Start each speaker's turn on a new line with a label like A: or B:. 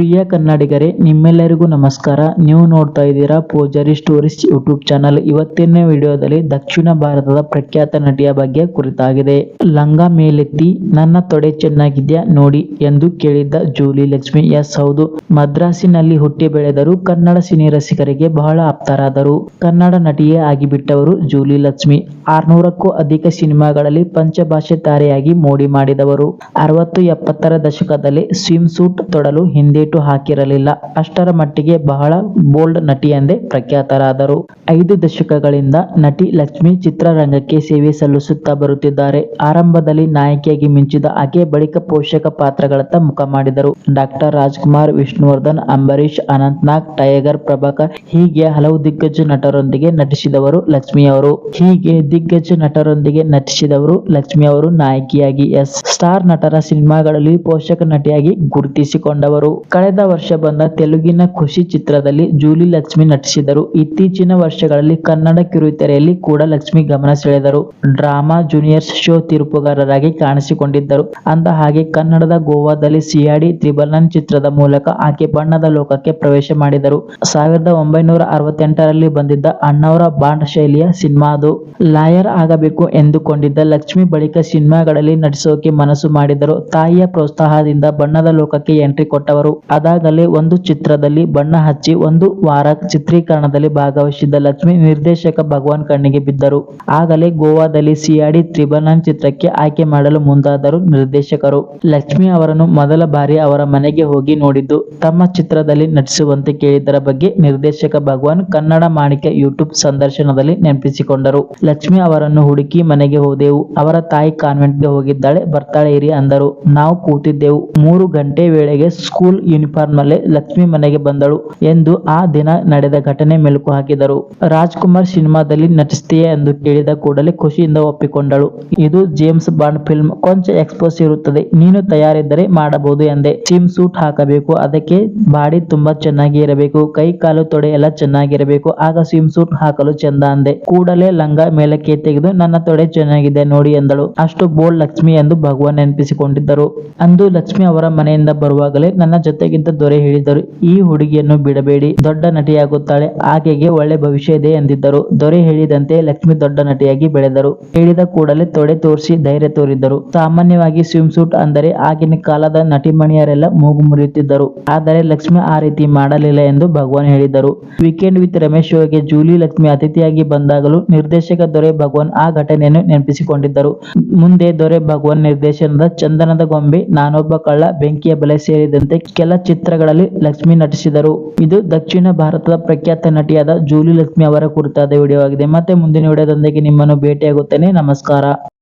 A: ಪ್ರಿಯ ಕನ್ನಡಿಗರೇ, ನಿಮ್ಮೆಲ್ಲರಿಗೂ ನಮಸ್ಕಾರ. ನೀವು ನೋಡ್ತಾ ಇದ್ದೀರಾ ಪೂಜಾರಿ ಸ್ಟೋರೀಸ್ ಯೂಟ್ಯೂಬ್ ಚಾನಲ್. ಇವತ್ತಿನ ವಿಡಿಯೋದಲ್ಲಿ ದಕ್ಷಿಣ ಭಾರತದ ಪ್ರಖ್ಯಾತ ನಟಿಯ ಬಗ್ಗೆ ಕುರಿತಾಗಿದೆ. ಲಂಗ ಮೇಲೆತ್ತಿ, ನನ್ನ ತೊಡೆ ಚೆನ್ನಾಗಿದ್ಯಾ ನೋಡಿ ಎಂದು ಕೇಳಿದ್ದ ಜೂಲಿ ಲಕ್ಷ್ಮಿ. ಎಸ್, ಹೌದು. ಮದ್ರಾಸಿನಲ್ಲಿ ಹುಟ್ಟಿ ಬೆಳೆದರು ಕನ್ನಡ ಸಿನಿ ರಸಿಕರಿಗೆ ಬಹಳ ಆಪ್ತರಾದರು. ಕನ್ನಡ ನಟಿಯೇ ಆಗಿಬಿಟ್ಟವರು ಜೂಲಿ ಲಕ್ಷ್ಮಿ. ಆರ್ನೂರಕ್ಕೂ ಅಧಿಕ ಸಿನಿಮಾಗಳಲ್ಲಿ ಪಂಚಭಾಷೆ ತಾರೆಯಾಗಿ ಮೋಡಿ ಮಾಡಿದವರು. ಅರವತ್ತು ಎಪ್ಪತ್ತರ ದಶಕದಲ್ಲಿ ಸ್ವಿಮ್ ಸೂಟ್ ತೊಡಲು ಹಿಂದೇಟು ಹಾಕಿರಲಿಲ್ಲ. ಅಷ್ಟರ ಮಟ್ಟಿಗೆ ಬಹಳ ಬೋಲ್ಡ್ ನಟಿ ಎಂದೇ ಪ್ರಖ್ಯಾತರಾದರು. ಐದು ದಶಕಗಳಿಂದ ನಟಿ ಲಕ್ಷ್ಮಿ ಚಿತ್ರರಂಗಕ್ಕೆ ಸೇವೆ ಸಲ್ಲಿಸುತ್ತಾ ಬರುತ್ತಿದ್ದಾರೆ. ಆರಂಭದಲ್ಲಿ ನಾಯಕಿಯಾಗಿ ಮಿಂಚಿದ ಆಕೆ ಬಳಿಕ ಪೋಷಕ ಪಾತ್ರಗಳತ್ತ ಮುಖ ಮಾಡಿದರು. ಡಾಕ್ಟರ್ ರಾಜ್ಕುಮಾರ್, ವಿಷ್ಣುವರ್ಧನ್ ಅಂಬರೀಶ್ ಅನಂತ್ನಾಗ್, ಟೈಗರ್, ಪ್ರಭಾಕರ್ ಹೀಗೆ ಹಲವು ದಿಗ್ಗಜ ನಟರೊಂದಿಗೆ ನಟಿಸಿದವರು ಲಕ್ಷ್ಮಿ ಅವರು. ಹೀಗೆ ದಿಗ್ಗಜ ನಟರೊಂದಿಗೆ ನಟಿಸಿದವರು ಲಕ್ಷ್ಮಿ ಅವರು ನಾಯಕಿಯಾಗಿ ಎಸ್. ಸ್ಟಾರ್ ನಟರ ಸಿನಿಮಾಗಳಲ್ಲಿ ಪೋಷಕ ನಟಿಯಾಗಿ ಗುರುತಿಸಿಕೊಂಡವರು. ಕಳೆದ ವರ್ಷ ಬಂದ ತೆಲುಗಿನ ಖುಷಿ ಚಿತ್ರದಲ್ಲಿ ಜೂಲಿ ಲಕ್ಷ್ಮಿ ನಟಿಸಿದರು. ಇತ್ತೀಚಿನ ವರ್ಷಗಳಲ್ಲಿ ಕನ್ನಡ ಕಿರುತೆರೆಯಲ್ಲಿ ಕೂಡ ಲಕ್ಷ್ಮಿ ಗಮನ ಸೆಳೆದರು. ಡ್ರಾಮಾ ಜೂನಿಯರ್ಸ್ ಶೋ ತೀರ್ಪುಗಾರರಾಗಿ ಕಾಣಿಸಿಕೊಂಡಿದ್ದರು. ಅಂದ ಹಾಗೆ ಕನ್ನಡದ ಗೋವಾದಲ್ಲಿ ಸಿಯಾಡಿ ತ್ರಿಬಲ್ ಚಿತ್ರದ ಮೂಲಕ ಆಕೆ ಬಣ್ಣದ ಲೋಕಕ್ಕೆ ಪ್ರವೇಶ ಮಾಡಿದರು. ಸಾವಿರದ ಒಂಬೈನೂರ ಅರವತ್ತೆಂಟರಲ್ಲಿ ಬಂದಿದ್ದ ಅಣ್ಣವರ ಬಾಂಡ್ ಶೈಲಿಯ ಸಿನಿಮಾ ಅದು. ಲಾಯರ್ ಆಗಬೇಕು ಎಂದುಕೊಂಡಿದ್ದ ಲಕ್ಷ್ಮಿ ಬಳಿಕ ಸಿನಿಮಾಗಳಲ್ಲಿ ನಟಿಸೋಕೆ ಮನಸ್ಸು ಮಾಡಿದರು. ತಾಯಿಯ ಪ್ರೋತ್ಸಾಹದಿಂದ ಬಣ್ಣದ ಲೋಕಕ್ಕೆ ಎಂಟ್ರಿ ಕೊಟ್ಟವರು. ಅದಾಗಲೇ ಒಂದು ಚಿತ್ರದಲ್ಲಿ ಬಣ್ಣ ಹಚ್ಚಿ ಒಂದು ವಾರ ಚಿತ್ರೀಕರಣದಲ್ಲಿ ಭಾಗವಹಿಸಿದ್ದ ಲಕ್ಷ್ಮಿ ನಿರ್ದೇಶಕ ಭಗವಾನ್ ಕಣ್ಣಿಗೆ ಬಿದ್ದರು. ಆಗಲೇ ಗೋವಾದಲ್ಲಿ ಸಿಯಾಡಿ ತ್ರಿಬಲ್ ಚಿತ್ರಕ್ಕೆ ಆಯ್ಕೆ ಮಾಡಲು ಮುಂದಾದರು ನಿರ್ದೇಶಕರು. ಲಕ್ಷ್ಮಿ ಅವರನ್ನು ಮೊದಲ ಬಾರಿ ಅವರ ಮನೆಗೆ ಹೋಗಿ ನೋಡಿದ್ದು, ತಮ್ಮ ಚಿತ್ರದಲ್ಲಿ ನಟಿಸುವಂತೆ ಕೇಳಿದ್ದರ ಬಗ್ಗೆ ನಿರ್ದೇಶಕ ಭಗವಾನ್ ಕನ್ನಡ ಮಾಣಿಕ್ಯ ಯೂಟ್ಯೂಬ್ ಸಂದರ್ಶನದಲ್ಲಿ ನೆನಪಿಸಿಕೊಂಡರು. ಲಕ್ಷ್ಮಿ ಅವರನ್ನು ಹುಡುಕಿ ಮನೆಗೆ ಹೋದೆವು. ಅವರ ತಾಯಿ ಕಾನ್ವೆಂಟ್ಗೆ ಹೋಗಿದ್ದಾಳೆ, ಬರ್ತಾಳೆ ಇರಿ ಅಂದರು. ನಾವು ಕೂತಿದ್ದೆವು. ಮೂರು ಗಂಟೆ ವೇಳೆಗೆ ಸ್ಕೂಲ್ ಯೂನಿಫಾರ್ಮ್ನಲ್ಲಿ ಲಕ್ಷ್ಮಿ ಮನೆಗೆ ಬಂದಳು ಎಂದು ಆ ದಿನ ನಡೆದ ಘಟನೆ ಮೆಲುಕು ಹಾಕಿದರು. ರಾಜ್ಕುಮಾರ್ ಸಿನಿಮಾದಲ್ಲಿ ನಟಿಸ್ತೀಯಾ ಎಂದು ಕೇಳಿದ ಕೂಡಲೇ ಖುಷಿಯಿಂದ ಒಪ್ಪಿಕೊಂಡಳು. ಇದು ಜೇಮ್ಸ್ ಬಾಂಡ್ ಫಿಲ್ಮ್ ಕೊಂಚ ಎಕ್ಸ್ಪೋಸ್ ಇರುತ್ತದೆ. ನೀನು ತಯಾರಿದ್ದರೆ ಮಾಡಬಹುದು ಎಂದೆ. ಸ್ವಿಮ್ ಸೂಟ್ ಹಾಕಬೇಕು. ಅದಕ್ಕೆ ಬಾಡಿ ತುಂಬಾ ಚೆನ್ನಾಗಿ ಇರಬೇಕು ಕೈ ಕಾಲು ತೊಡೆ ಎಲ್ಲ ಚೆನ್ನಾಗಿರಬೇಕು. ಆಗ ಸ್ವಿಮ್ ಸೂಟ್ ಹಾಕಲು ಚಂದ ಅಂದೆ. ಕೂಡಲೇ ಲಂಗ ಮೇಲಕ್ಕೆ ತೆಗೆದು ನನ್ನ ತೊಡೆ ಚೆನ್ನಾಗಿದೆ ನೋಡಿ ಎಂದಳು. ಅಷ್ಟು ಬೋಲ್ಡ್ ಲಕ್ಷ್ಮಿ ಎಂದು ಭಗವಾನ್ ನೆನಪಿಸಿಕೊಂಡಿದ್ದರು. ಅಂದು ಲಕ್ಷ್ಮಿ ಅವರ ಮನೆಯಿಂದ ಬರುವಾಗಲೇ ನನ್ನ ಜೊತೆಗಿದ್ದ ದೊರೆ ಹೇಳಿದರು ಈ ಹುಡುಗಿಯನ್ನು ಬಿಡಬೇಡಿ, ದೊಡ್ಡ ನಟಿಯಾಗುತ್ತಾಳೆ, ಆಕೆಗೆ ಒಳ್ಳೆ ಭವಿಷ್ಯ ಇದೆ ಎಂದಿದ್ದರು. ದೊರೆ ಹೇಳಿದಂತೆ ಲಕ್ಷ್ಮಿ ದೊಡ್ಡ ನಟಿಯಾಗಿ ಬೆಳೆದರು. ಹೇಳಿದ ಕೂಡಲೇ ತೊಡೆ ತೋರಿಸಿ ಧೈರ್ಯ ತೋರಿದ್ದರು. ಸಾಮಾನ್ಯವಾಗಿ ಸ್ವಿಮ್ ಸೂಟ್ ಅಂದರೆ ಆಗಿನ ಕಾಲದ ನಟಿಮಣಿಯರೆಲ್ಲ ಮೂಗು ಮುರಿಯುತ್ತಿದ್ದರು. ಆದರೆ ಲಕ್ಷ್ಮಿ ಆ ರೀತಿ ಮಾಡಲಿಲ್ಲ ಎಂದು ಭಗವಾನ್ ಹೇಳಿದರು ವೀಕೆಂಡ್ ವಿತ್ ರಮೇಶ್ ಶೋಗೆ ಜೂಲಿ ಲಕ್ಷ್ಮಿ ಅತಿಥಿಯಾಗಿ ಬಂದಾಗಲೂ ನಿರ್ದೇಶಕ ದೊರೆ ಭಗವಾನ್ ಆ ಘಟನೆಯನ್ನು ನೆನಪಿಸಿಕೊಂಡಿದ್ದರು. ಮುಂದೆ ದೊರೆ ಭಗವಾನ್ ನಿರ್ದೇಶನದ ಚಂದನದ ಗೊಂಬೆ, ನಾನೊಬ್ಬ ಕಳ್ಳ, ಬೆಂಕಿಯ ಬಲೆ ಸೇರಿದಂತೆ ಕೆಲ ಚಿತ್ರಗಳಲ್ಲಿ ಲಕ್ಷ್ಮಿ ನಟಿಸಿದರು. ಇದು ದಕ್ಷಿಣ ಭಾರತದ ಪ್ರಖ್ಯಾತ ನಟಿಯಾದ ಜೂಲಿ ಲಕ್ಷ್ಮಿ ಅವರ ಕುರಿತಾದ ವಿಡಿಯೋ ಆಗಿದೆ ಮತ್ತೆ ಮುಂದಿನ ವಿಡಿಯೋದೊಂದಿಗೆ ನಿಮ್ಮನ್ನು ಭೇಟಿಯಾಗುತ್ತೇನೆ. ನಮಸ್ಕಾರ.